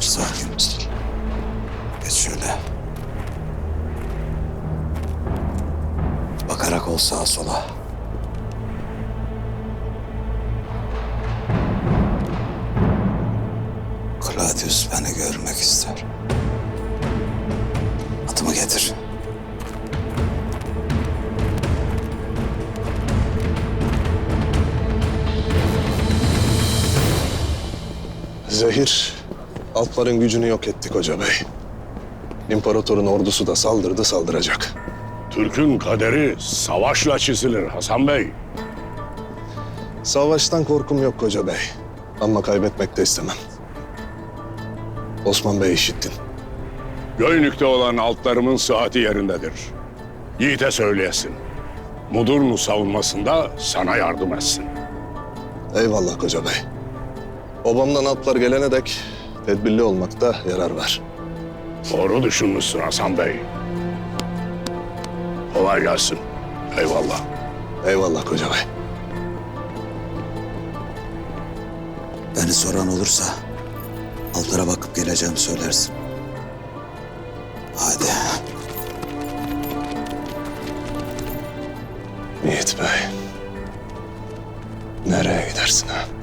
Sakin ol. Geç şöyle. Bakarak ol sağa sola. Claudius beni görmek ister. Atımı getir. Zehir, Alpların gücünü yok ettik Hoca Bey. İmparatorun ordusu da saldırdı saldıracak. Türk'ün kaderi savaşla çizilir Hasan Bey. Savaştan korkum yok Hoca Bey. Ama kaybetmek de istemem. Osman Bey işittin. Göynük'te olan altlarımın sıhhati yerindedir. Yiğit'e söyleyesin. Mudurnu savunmasında sana yardım etsin. Eyvallah Hoca Bey. Obamdan Alplar gelene dek tedbirli olmakta yarar var. Doğru düşünmüşsün Hasan Bey. Kolay gelsin. Eyvallah. Eyvallah Hoca Bey. Beni soran olursa altlara bakıp geleceğim söylersin. Hadi. Yiğit Bey. Nereye gidersin ha?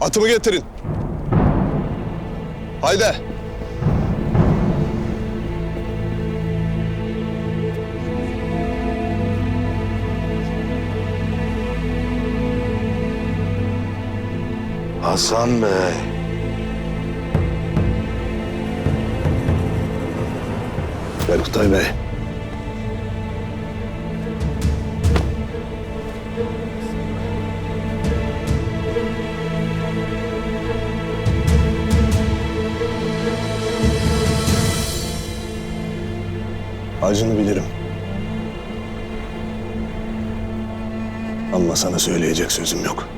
Atımı getirin. Haydi. Hasan Bey. Gel Kutay Bey. Acını bilirim. Ama sana söyleyecek sözüm yok.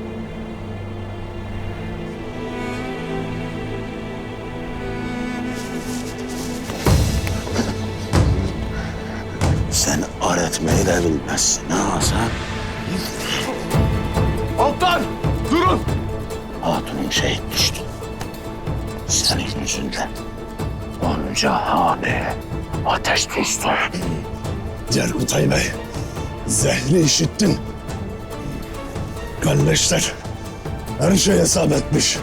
Sen ar etmeyi de bilmezsin ha Hasan. Altlar! Durun! Hatunun şehit düştü. Senin yüzünden. Onca hane ateş düştü. Cerkutay Bey, zehri işittin. Kalleşler her şey hesap etmiş.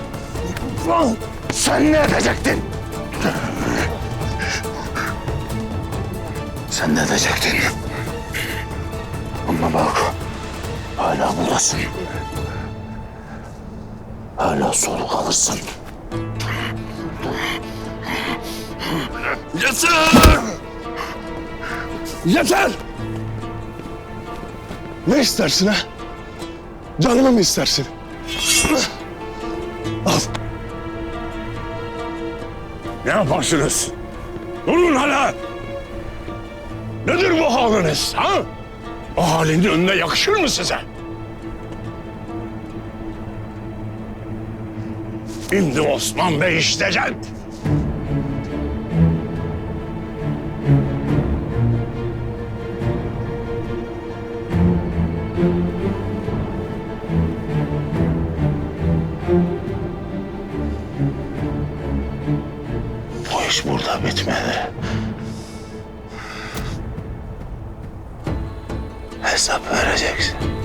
Sen ne edecektin? Sen ne edecektin? Ama bak, hala buradasın. Hala soluk alırsın. Yeter! Yeter! Ne istersin ha? Canımı mı istersin? Al. Ne yaparsınız? Durun hala! Nedir bu haliniz ha? O halinin önüne yakışır mı size? Şimdi Osman Bey işleyecek. Burada bitmedi. Hesap vereceksin.